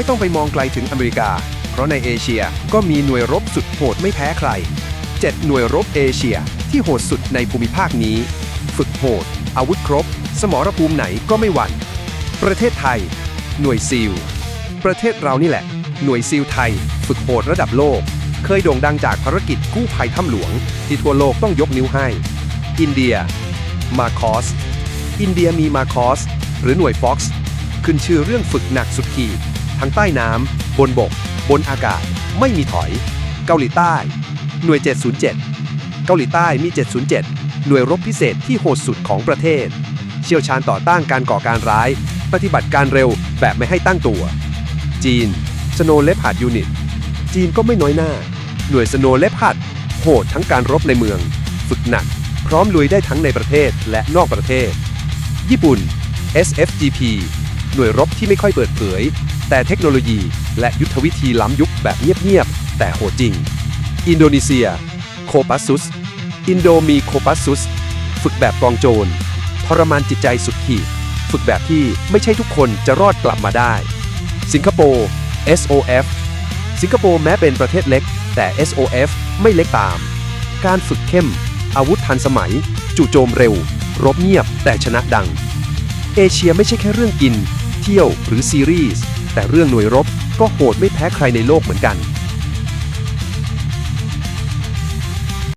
ไม่ต้องไปมองไกลถึงอเมริกา เพราะในเอเชียก็มีหน่วยรบสุดโหดไม่แพ้ใคร 7 หน่วยรบเอเชียที่โหดสุดในภูมิภาคนี้ ฝึกโหด อาวุธครบ สมรภูมิไหนก็ไม่หวั่น ประเทศไทย หน่วยซีล ประเทศเรานี่แหละ หน่วยซีลไทย ฝึกโหดระดับโลก เคยโด่งดังจากภารกิจกู้ภัยถ้ำหลวง ที่ทั่วโลกต้องยกนิ้วให้ อินเดีย มาคอส อินเดียมีมาคอส หรือหน่วยฟ็อกซ์ขึ้นชื่อเรื่องฝึกหนักสุดขีด ทั้งใต้น้ำบนบก บนอากาศ ไม่มีถอย เกาหลีใต้ หน่วย 707 เกาหลีใต้มี 707 หน่วยรบพิเศษที่โหดสุดของประเทศ เชี่ยวชาญต่อต้านการก่อการร้าย ปฏิบัติการเร็วแบบไม่ให้ตั้งตัว จีนสโนเลปาดยูนิต จีนก็ไม่น้อยหน้า หน่วยสโนเลปาดโหดทั้งการรบในเมือง ฝึกหนัก พร้อมลุยได้ทั้งในประเทศและนอกประเทศ ญี่ปุ่น SFGP หน่วยรบที่ไม่ค่อยเปิดเผย แต่เทคโนโลยีและยุทธวิธีล้ำยุคแบบเงียบๆ แต่โหดจริง อินโดนีเซีย โคปัสซุส อินโดมีโคปัสซุส ฝึกแบบกองโจรทรมานจิตใจสุดขีด ฝึกแบบที่ไม่ใช่ทุกคนจะรอดกลับมาได้ สิงคโปร์ SOF สิงคโปร์แม้เป็นประเทศเล็ก แต่ SOF ไม่เล็กตาม การฝึกเข้ม อาวุธทันสมัย จู่โจมเร็ว รบเงียบแต่ชนะดัง เอเชียไม่ใช่แค่เรื่องกิน เที่ยวหรือซีรีส์ แต่เรื่องหน่วยรบก็โหดไม่แพ้ใครในโลกเหมือนกัน